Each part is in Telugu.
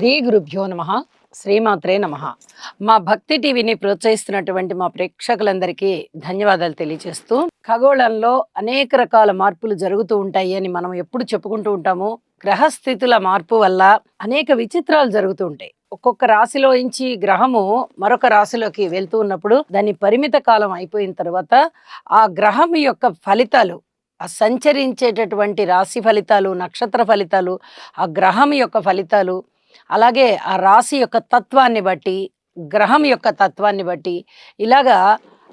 శ్రీ గురుభ్యో నమ శ్రీమాత్రే నమ. మా భక్తి టీవీని ప్రోత్సహిస్తున్నటువంటి మా ప్రేక్షకులందరికీ ధన్యవాదాలు తెలియజేస్తూ ఖగోళంలో అనేక రకాల మార్పులు జరుగుతూ ఉంటాయి అని మనం ఎప్పుడు చెప్పుకుంటూ ఉంటాము. గ్రహస్థితుల మార్పు వల్ల అనేక విచిత్రాలు జరుగుతూ ఉంటాయి. ఒక్కొక్క రాశిలో నుంచి గ్రహము మరొక రాశిలోకి వెళ్తూ ఉన్నప్పుడు దాని పరిమిత కాలం అయిపోయిన తర్వాత ఆ గ్రహం యొక్క ఫలితాలు ఆ సంచరించేటటువంటి రాశి ఫలితాలు నక్షత్ర ఫలితాలు ఆ గ్రహం యొక్క ఫలితాలు అలాగే ఆ రాశి యొక్క తత్వాన్ని బట్టి గ్రహం యొక్క తత్వాన్ని బట్టి ఇలాగా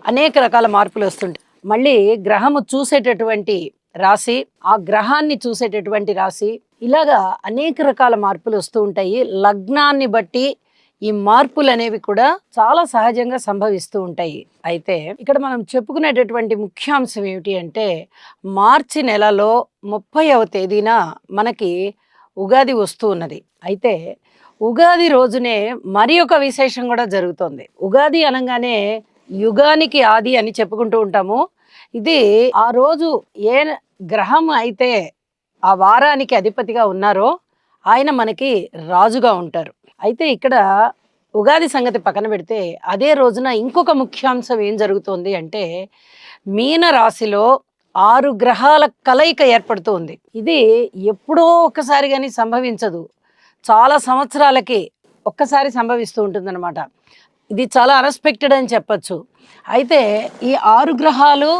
అనేక రకాల మార్పులు వస్తుంటాయి. మళ్ళీ గ్రహము చూసేటటువంటి రాశి ఆ గ్రహాన్ని చూసేటటువంటి రాశి ఇలాగా అనేక రకాల మార్పులు వస్తూ ఉంటాయి. లగ్నాన్ని బట్టి ఈ మార్పులు అనేవి కూడా చాలా సహజంగా సంభవిస్తూ ఉంటాయి. అయితే ఇక్కడ మనం చెప్పుకునేటటువంటి ముఖ్యాంశం ఏమిటి అంటే మార్చి నెలలో ముప్పైవ తేదీన మనకి ఉగాది వస్తూ ఉన్నది. అయితే ఉగాది రోజునే మరి ఒక విశేషం కూడా జరుగుతోంది. ఉగాది అనగానే యుగానికి ఆది అని చెప్పుకుంటూ ఉంటాము. ఇది ఆ రోజు ఏ గ్రహం అయితే ఆ వారానికి అధిపతిగా ఉన్నారో ఆయన మనకి రాజుగా ఉంటారు. అయితే ఇక్కడ ఉగాది సంగతి పక్కన పెడితే అదే రోజున ఇంకొక ముఖ్యాంశం ఏం జరుగుతోంది అంటే మీన రాశిలో ఆరు గ్రహాల కలయిక ఏర్పడుతుంది ఇది ఎప్పుడో ఒక్కసారి కానీ సంభవించదు. చాలా సంవత్సరాలకి ఒక్కసారి సంభవిస్తూ ఉంటుందన్నమాట. ఇది చాలా అన్ఎక్స్పెక్టెడ్ అని చెప్పచ్చు. అయితే ఈ ఆరు గ్రహాలు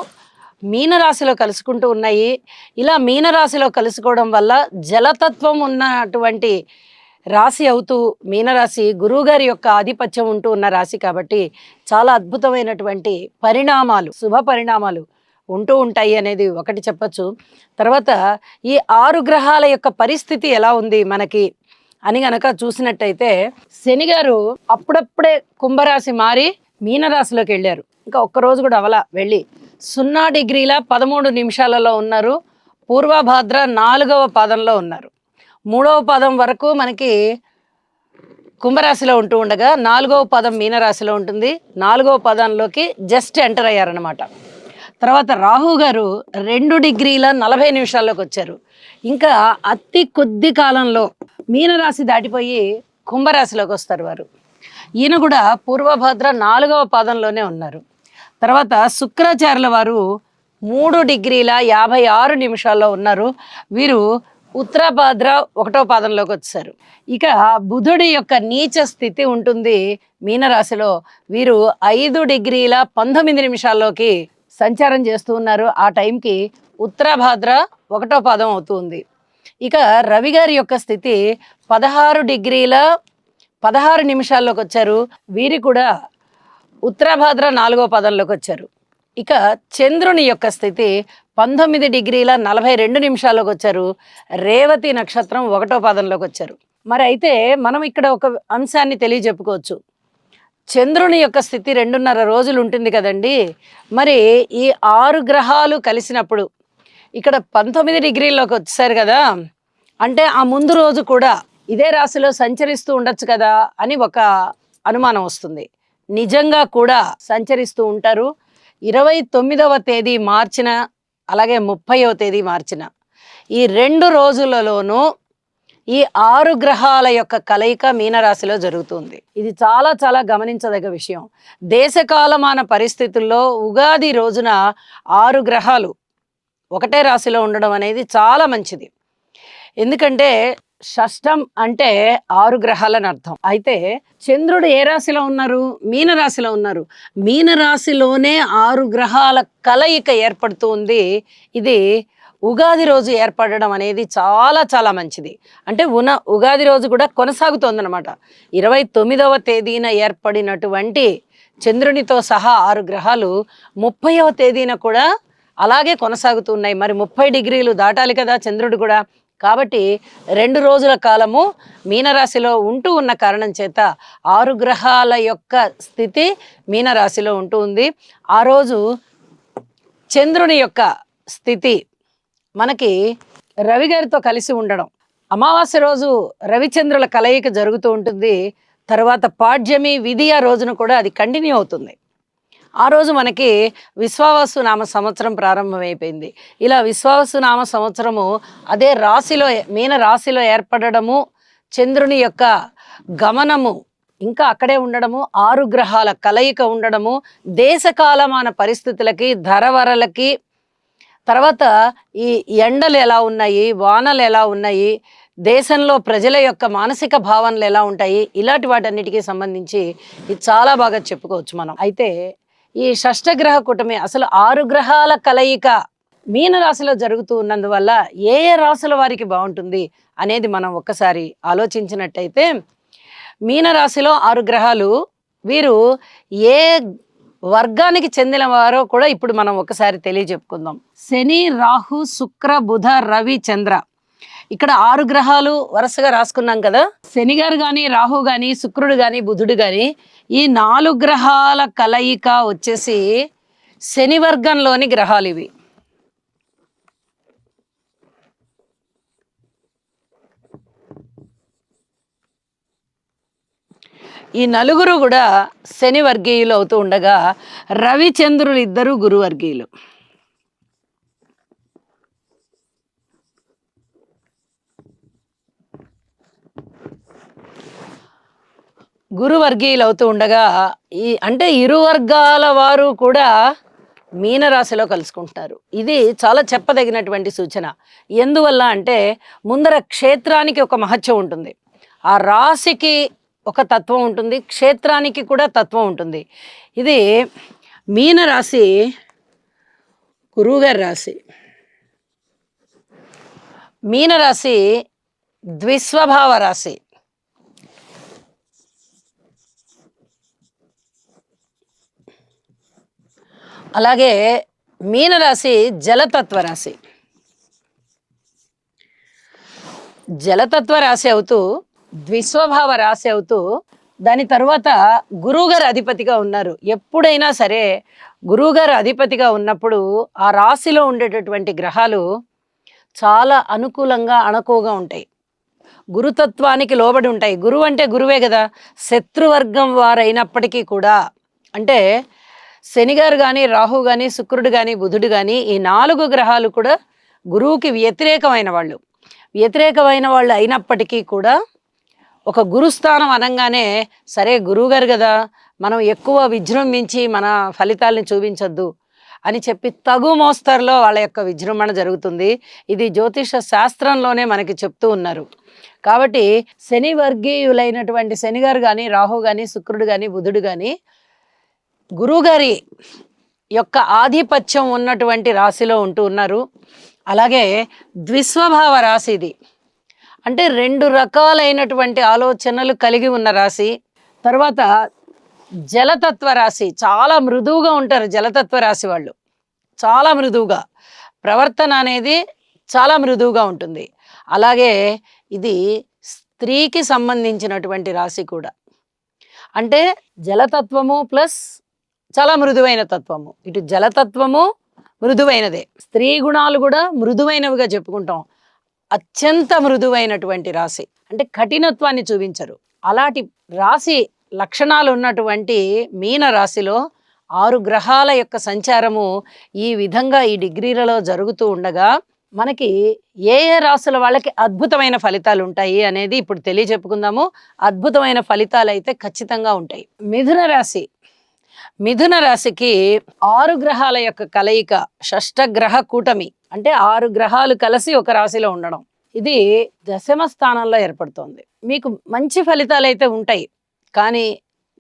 మీనరాశిలో కలుసుకుంటూ ఉన్నాయి. ఇలా మీనరాశిలో కలుసుకోవడం వల్ల జలతత్వం ఉన్నటువంటి రాశి అవుతూ మీనరాశి గురువుగారి యొక్క ఆధిపత్యం ఉంటూ ఉన్న రాశి కాబట్టి చాలా అద్భుతమైనటువంటి పరిణామాలు శుభ పరిణామాలు ఉంటూ ఉంటాయి అనేది ఒకటి చెప్పచ్చు. తర్వాత ఈ ఆరు గ్రహాల యొక్క పరిస్థితి ఎలా ఉంది మనకి అని గనక చూసినట్టయితే శని గారు అప్పుడప్పుడే కుంభరాశి మారి మీనరాశిలోకి వెళ్ళారు. ఇంకా ఒక్కరోజు కూడా అవలా వెళ్ళి సున్నా డిగ్రీల పదమూడు నిమిషాలలో ఉన్నారు. పూర్వభాద్ర నాలుగవ పాదంలో ఉన్నారు. మూడవ పదం వరకు మనకి కుంభరాశిలో ఉంటూ ఉండగా నాలుగవ పదం మీనరాశిలో ఉంటుంది. నాలుగవ పదంలోకి జస్ట్ ఎంటర్ అయ్యారనమాట తర్వాత రాహు గారు రెండు డిగ్రీల నలభై నిమిషాల్లోకి వచ్చారు. ఇంకా అతి కొద్ది కాలంలో మీనరాశి దాటిపోయి కుంభరాశిలోకి వస్తారు వారు. ఈయన కూడా పూర్వభద్ర నాలుగవ పాదంలోనే ఉన్నారు. తర్వాత శుక్రాచార్యుల వారు మూడు డిగ్రీల యాభై ఆరు నిమిషాల్లో ఉన్నారు. వీరు ఉత్తరభద్ర ఒకటో పాదంలోకి వచ్చారు. ఇక బుధుడి యొక్క నీచ స్థితి ఉంటుంది మీనరాశిలో. వీరు ఐదు డిగ్రీల పంతొమ్మిది నిమిషాల్లోకి సంచారం చేస్తూ ఉన్నారు. ఆ టైంకి ఉత్తరాభాద్ర ఒకటో పాదం అవుతుంది. ఇక రవి గారి యొక్క స్థితి పదహారు డిగ్రీల పదహారు నిమిషాల్లోకి వచ్చారు. వీరి కూడా ఉత్తరాభాద్ర నాలుగో పదంలోకి వచ్చారు. ఇక చంద్రుని యొక్క స్థితి పంతొమ్మిది డిగ్రీల నలభై రెండు నిమిషాల్లోకి వచ్చారు. రేవతి నక్షత్రం ఒకటో పాదంలోకి వచ్చారు. మరి అయితే మనం ఇక్కడ ఒక అంశాన్ని తెలియజెప్పుకోవచ్చు. చంద్రుని యొక్క స్థితి రెండున్నర రోజులు ఉంటుంది కదండి. మరి ఈ ఆరు గ్రహాలు కలిసినప్పుడు ఇక్కడ పంతొమ్మిది డిగ్రీల్లోకి వచ్చారు కదా. అంటే ఆ ముందు రోజు కూడా ఇదే రాశిలో సంచరిస్తూ ఉండొచ్చు కదా అని ఒక అనుమానం వస్తుంది. నిజంగా కూడా సంచరిస్తూ ఉంటారు. ఇరవై తొమ్మిదవ తేదీ మార్చిన అలాగే ముప్పైవ తేదీ మార్చిన ఈ రెండు రోజులలోనూ ఈ ఆరు గ్రహాల యొక్క కలయిక మీనరాశిలో జరుగుతుంది. ఇది చాలా చాలా గమనించదగ్గ విషయం. దేశకాలమాన పరిస్థితుల్లో ఉగాది రోజున ఆరు గ్రహాలు ఒకటే రాశిలో ఉండడం అనేది చాలా మంచిది. ఎందుకంటే షష్టం అంటే ఆరు గ్రహాలని అర్థం. అయితే చంద్రుడు ఏ రాశిలో ఉన్నారు? మీనరాశిలో ఉన్నారు. మీనరాశిలోనే ఆరు గ్రహాల కలయిక ఏర్పడుతుంది ఇది ఉగాది రోజు ఏర్పడడం అనేది చాలా చాలా మంచిది. అంటే ఉన ఉగాది రోజు కూడా కొనసాగుతోందనమాట ఇరవై తొమ్మిదవ తేదీన ఏర్పడినటువంటి చంద్రునితో సహా ఆరు గ్రహాలు ముప్పైవ తేదీన కూడా అలాగే కొనసాగుతున్నాయి మరి ముప్పై డిగ్రీలు దాటాలి కదా చంద్రుడు కూడా. కాబట్టి రెండు రోజుల కాలము మీనరాశిలో ఉంటూ ఉన్న కారణం చేత ఆరు గ్రహాల యొక్క స్థితి మీనరాశిలో ఉంటూ ఉంది. ఆ రోజు చంద్రుని యొక్క స్థితి మనకి రవి గారితో కలిసి ఉండడం. అమావాస్య రోజు రవిచంద్రుల కలయిక జరుగుతూ ఉంటుంది. తర్వాత పాడ్యమి విధియ రోజున కూడా అది కంటిన్యూ అవుతుంది. ఆ రోజు మనకి విశ్వావసు నామ సంవత్సరం ప్రారంభమైపోయింది. ఇలా విశ్వావసు నామ సంవత్సరము అదే రాశిలో మీన రాశిలో ఏర్పడడము చంద్రుని యొక్క గమనము ఇంకా అక్కడే ఉండడము ఆరు గ్రహాల కలయిక ఉండడము దేశకాలమాన పరిస్థితులకి ధరవరలకి తర్వాత ఈ ఎండలు ఎలా ఉన్నాయి వానలు ఎలా ఉన్నాయి దేశంలో ప్రజల యొక్క మానసిక భావనలు ఎలా ఉంటాయి ఇలాంటి వాటన్నిటికీ సంబంధించి ఇది చాలా బాగా చెప్పుకోవచ్చు మనం. అయితే ఈ షష్టగ్రహ కూటమి అసలు ఆరు గ్రహాల కలయిక మీనరాశిలో జరుగుతూ ఉన్నందువల్ల ఏ ఏ రాశుల వారికి బాగుంటుంది అనేది మనం ఒక్కసారి ఆలోచించినట్టయితే మీనరాశిలో ఆరు గ్రహాలు వీరు ఏ వర్గానికి చెందిన వారో కూడా ఇప్పుడు మనం ఒకసారి తెలియజెప్పుకుందాం. శని రాహు శుక్ర బుధ రవి చంద్ర. ఇక్కడ ఆరు గ్రహాలు వరుసగా రాసుకున్నాం కదా. శని గారు కానీ రాహు కానీ శుక్రుడు కానీ బుధుడు కానీ ఈ నాలుగు గ్రహాల కలయిక వచ్చేసి శని వర్గంలోని గ్రహాలు ఇవి. ఈ నలుగురు కూడా శని వర్గీయులు అవుతూ ఉండగా రవిచంద్రులు ఇద్దరు గురువర్గీయులు గురువర్గీయులు అవుతూ ఉండగా ఈ అంటే ఇరు వర్గాల వారు కూడా మీనరాశిలో కలుసుకుంటున్నారు ఇది చాలా చెప్పదగినటువంటి సూచన. ఎందువల్ల అంటే ముందర క్షేత్రానికి ఒక మహత్యం ఉంటుంది. ఆ రాశికి ఒక తత్వం ఉంటుంది క్షేత్రానికి కూడా తత్వం ఉంటుంది. ఇది మీన రాశి గురువుగారి రాశి. మీన రాశి ద్విస్వభావ రాశి. అలాగే మీనరాశి జలతత్వ రాశి. జలతత్వ రాశి అవుతూ ద్విస్వభావ రాశి అవుతూ దాని తర్వాత గురువుగారు అధిపతిగా ఉన్నారు. ఎప్పుడైనా సరే గురువుగారు అధిపతిగా ఉన్నప్పుడు ఆ రాశిలో ఉండేటటువంటి గ్రహాలు చాలా అనుకూలంగా అణకువగా ఉంటాయి. గురుతత్వానికి లోబడి ఉంటాయి. గురువు అంటే గురువే కదా. శత్రువర్గం వారైనప్పటికీ కూడా అంటే శనిగారు కానీ రాహు కానీ శుక్రుడు కానీ బుధుడు కానీ ఈ నాలుగు గ్రహాలు కూడా గురువుకి వ్యతిరేకమైన వాళ్ళు. వ్యతిరేకమైన వాళ్ళు అయినప్పటికీ కూడా ఒక గురుస్థానం అనగానే సరే గురువుగారు కదా మనం ఎక్కువ విజృంభించి మన ఫలితాలని చూపించొద్దు అని చెప్పి తగు మోస్తరులో వాళ్ళ యొక్క విజృంభణ జరుగుతుంది. ఇది జ్యోతిష శాస్త్రంలోనే మనకి చెప్తూ ఉన్నారు. కాబట్టి శని వర్గీయులైనటువంటి శనిగారు కానీ రాహు కానీ శుక్రుడు కానీ బుధుడు కానీ గురువుగారి యొక్క ఆధిపత్యం ఉన్నటువంటి రాశిలో ఉంటూ ఉన్నారు. అలాగే ద్విస్వభావ రాశి ఇది. అంటే రెండు రకాలైనటువంటి ఆలోచనలు కలిగి ఉన్న రాశి. తర్వాత జలతత్వ రాశి. చాలా మృదువుగా ఉంటారు జలతత్వ రాశి వాళ్ళు. చాలా మృదువుగా. ప్రవర్తన అనేది చాలా మృదువుగా ఉంటుంది. అలాగే ఇది స్త్రీకి సంబంధించినటువంటి రాశి కూడా. అంటే జలతత్వము ప్లస్ చాలా మృదువైన తత్వము. ఇటు జలతత్వము మృదువైనదే. స్త్రీ గుణాలు కూడా మృదువైనవిగా చెప్పుకుంటాం. అత్యంత మృదువైనటువంటి రాశి. అంటే కఠినత్వాన్ని చూపించరు. అలాంటి రాశి లక్షణాలు ఉన్నటువంటి మీన రాశిలో ఆరు గ్రహాల యొక్క సంచారము ఈ విధంగా ఈ డిగ్రీలలో జరుగుతూ ఉండగా మనకి ఏ ఏ రాసుల వాళ్ళకి అద్భుతమైన ఫలితాలు ఉంటాయి అనేది ఇప్పుడు తెలియజెప్పుకుందాము. అద్భుతమైన ఫలితాలు అయితే ఖచ్చితంగా ఉంటాయి. మిథున రాశి మిథున రాశికి ఆరు గ్రహాల యొక్క కలయిక షష్ఠ గ్రహ కూటమి. అంటే ఆరు గ్రహాలు కలిసి ఒక రాశిలో ఉండడం. ఇది దశమ స్థానంలో ఏర్పడుతోంది. మీకు మంచి ఫలితాలు అయితే ఉంటాయి. కానీ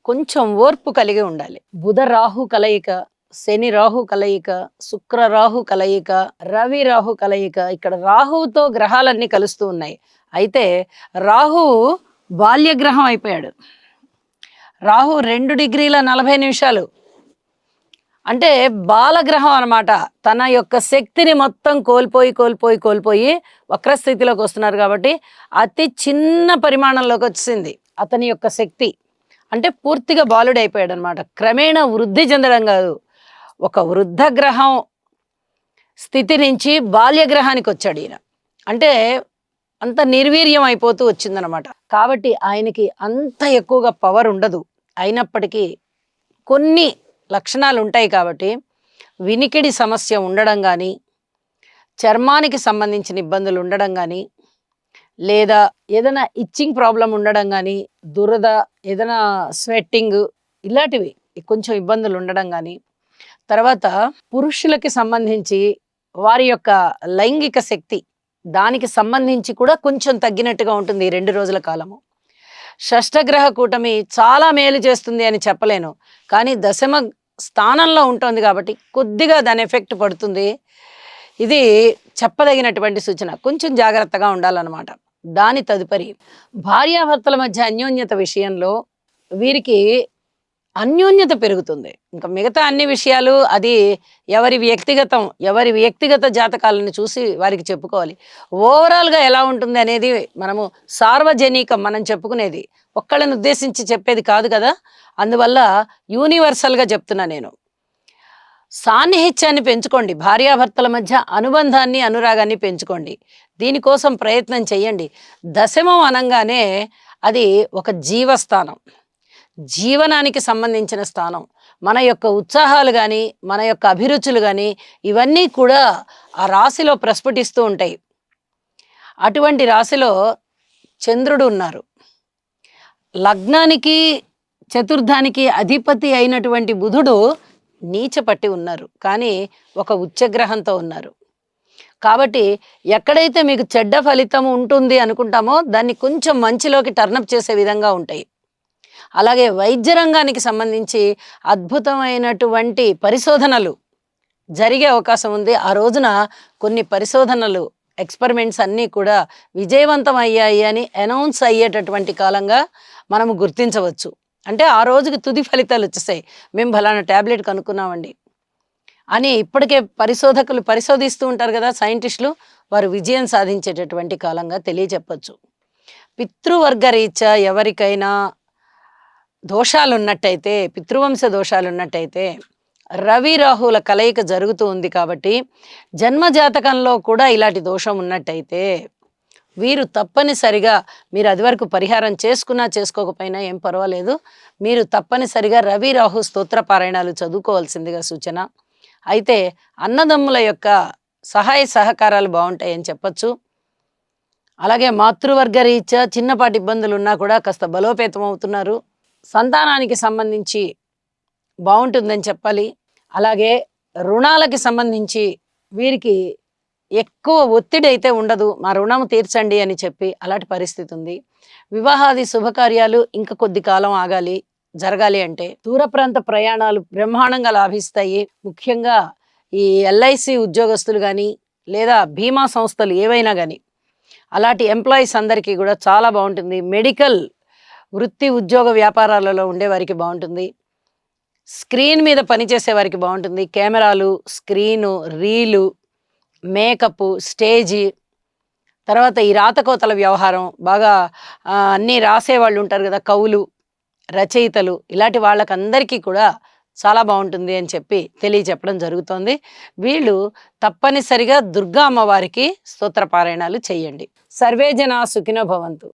కొంచెం ఓర్పు కలిగి ఉండాలి. బుధ రాహు కలయిక శని రాహు కలయిక శుక్ర రాహు కలయిక రవి రాహు కలయిక ఇక్కడ రాహువుతో గ్రహాలన్నీ కలుస్తూ ఉన్నాయి. అయితే రాహు బాల్యగ్రహం అయిపోయాడు. రాహు రెండు డిగ్రీల నలభై నిమిషాలు. అంటే బాలగ్రహం అనమాట తన యొక్క శక్తిని మొత్తం కోల్పోయి కోల్పోయి కోల్పోయి వక్రస్థితిలోకి వస్తున్నారు కాబట్టి అతి చిన్న పరిమాణంలోకి వచ్చింది అతని యొక్క శక్తి. అంటే పూర్తిగా బాలుడు అయిపోయాడు అనమాట క్రమేణా వృద్ధి చెందడం కాదు. ఒక వృద్ధ గ్రహం స్థితి నుంచి బాల్యగ్రహానికి వచ్చాడు ఈయన. అంటే అంత నిర్వీర్యం అయిపోతూ వచ్చిందనమాట. కాబట్టి ఆయనకి అంత ఎక్కువగా పవర్ ఉండదు. అయినప్పటికీ కొన్ని లక్షణాలు ఉంటాయి కాబట్టి వినికిడి సమస్య ఉండడం కానీ చర్మానికి సంబంధించిన ఇబ్బందులు ఉండడం కానీ లేదా ఏదైనా ఇచ్చింగ్ ప్రాబ్లం ఉండడం కానీ దురద ఏదైనా స్వెట్టింగ్ ఇలాంటివి కొంచెం ఇబ్బందులు ఉండడం కానీ తర్వాత పురుషులకి సంబంధించి వారి యొక్క లైంగిక శక్తి దానికి సంబంధించి కూడా కొంచెం తగ్గినట్టుగా ఉంటుంది ఈ రెండు రోజుల కాలము. షష్టగ్రహ కూటమి చాలా మేలు చేస్తుంది అని చెప్పలేను. కానీ దశమ స్థానంలో ఉంటుంది కాబట్టి కొద్దిగా దాని ఎఫెక్ట్ పడుతుంది. ఇది చెప్పదగినటువంటి సూచన. కొంచెం జాగ్రత్తగా ఉండాలన్నమాట. దాని తదుపరి భార్యాభర్తల మధ్య అన్యోన్యత విషయంలో వీరికి అన్యోన్యత పెరుగుతుంది. ఇంకా మిగతా అన్ని విషయాలు అది ఎవరి వ్యక్తిగతం ఎవరి వ్యక్తిగత జాతకాలను చూసి వారికి చెప్పుకోవాలి. ఓవరాల్గా ఎలా ఉంటుంది అనేది మనము సార్వజనికం మనం చెప్పుకునేది ఒక్కళ్ళని ఉద్దేశించి చెప్పేది కాదు కదా. అందువల్ల యూనివర్సల్గా చెప్తున్నా నేను. సాన్నిహిత్యాన్ని పెంచుకోండి భార్యాభర్తల మధ్య అనుబంధాన్ని అనురాగాన్ని పెంచుకోండి. దీనికోసం ప్రయత్నం చేయండి. దశమం అనగానే అది ఒక జీవస్థానం. జీవనానికి సంబంధించిన స్థానం. మన యొక్క ఉత్సాహాలు కానీ మన యొక్క అభిరుచులు కానీ ఇవన్నీ కూడా ఆ రాశిలో ప్రస్ఫుటిస్తూ ఉంటాయి. అటువంటి రాశిలో చంద్రుడు ఉన్నారు. లగ్నానికి చతుర్థానికి అధిపతి అయినటువంటి బుధుడు నీచ పట్టి ఉన్నారు. కానీ ఒక ఉచ్చగ్రహంతో ఉన్నారు. కాబట్టి ఎక్కడైతే మీకు చెడ్డ ఫలితం ఉంటుంది అనుకుంటామో దాన్ని కొంచెం మంచిలోకి టర్నప్ చేసే విధంగా ఉంటాయి. అలాగే వైద్య రంగానికి సంబంధించి అద్భుతమైనటువంటి పరిశోధనలు జరిగే అవకాశం ఉంది. ఆ రోజున కొన్ని పరిశోధనలు ఎక్స్పెరిమెంట్స్ అన్నీ కూడా విజయవంతం అయ్యాయి అని అనౌన్స్ అయ్యేటటువంటి కాలంగా మనము గుర్తించవచ్చు. అంటే ఆ రోజుకి తుది ఫలితాలు వచ్చేసాయి. మేము ఫలానా ట్యాబ్లెట్ కనుక్కున్నామండి అని ఇప్పటికే పరిశోధకులు పరిశోధిస్తూ ఉంటారు కదా సైంటిస్టులు వారు విజయం సాధించేటటువంటి కాలంగా తెలియచెప్పచ్చు పితృవర్గ రీత్యా ఎవరికైనా దోషాలు ఉన్నట్టయితే పితృవంశ దోషాలు ఉన్నట్టయితే రవి రాహుల కలయిక జరుగుతూ ఉంది కాబట్టి జన్మజాతకంలో కూడా ఇలాంటి దోషం ఉన్నట్టయితే వీరు తప్పనిసరిగా మీరు అది వరకు పరిహారం చేసుకున్నా చేసుకోకపోయినా ఏం పర్వాలేదు. మీరు తప్పనిసరిగా రవి రాహు స్తోత్ర పారాయణాలు చదువుకోవాల్సిందిగా సూచన. అయితే అన్నదమ్ముల యొక్క సహాయ సహకారాలు బాగుంటాయని చెప్పచ్చు. అలాగే మాతృవర్గ రీత్యా చిన్నపాటి ఇబ్బందులు ఉన్నా కూడా కాస్త బలోపేతం అవుతున్నారు సంతానానికి సంబంధించి బాగుంటుందని చెప్పాలి. అలాగే రుణాలకి సంబంధించి వీరికి ఎక్కువ ఒత్తిడి అయితే ఉండదు. మా రుణం తీర్చండి అని చెప్పి అలాంటి పరిస్థితి ఉంది. వివాహాది శుభకార్యాలు ఇంకా కొద్ది కాలం ఆగాలి జరగాలి అంటే దూర ప్రాంత ప్రయాణాలు బ్రహ్మాండంగా లాభిస్తాయి. ముఖ్యంగా ఈ ఎల్ఐసి ఉద్యోగస్తులు కానీ లేదా బీమా సంస్థలు ఏవైనా కానీ అలాంటి ఎంప్లాయీస్ అందరికీ కూడా చాలా బాగుంటుంది. మెడికల్ వృత్తి ఉద్యోగ వ్యాపారాలలో ఉండేవారికి బాగుంటుంది. స్క్రీన్ మీద పనిచేసే వారికి బాగుంటుంది. కెమెరాలు స్క్రీను రీలు మేకప్ స్టేజీ తర్వాత ఈ రాతకోతల వ్యవహారం బాగా అన్నీ రాసేవాళ్ళు ఉంటారు కదా కవులు రచయితలు ఇలాంటి వాళ్ళకందరికీ కూడా చాలా బాగుంటుంది అని చెప్పి తెలియచెప్పడం జరుగుతోంది. వీళ్ళు తప్పనిసరిగా దుర్గా అమ్మవారికి స్తోత్రపారాయణాలు చేయండి. సర్వే జనా సుఖినో భవంతు.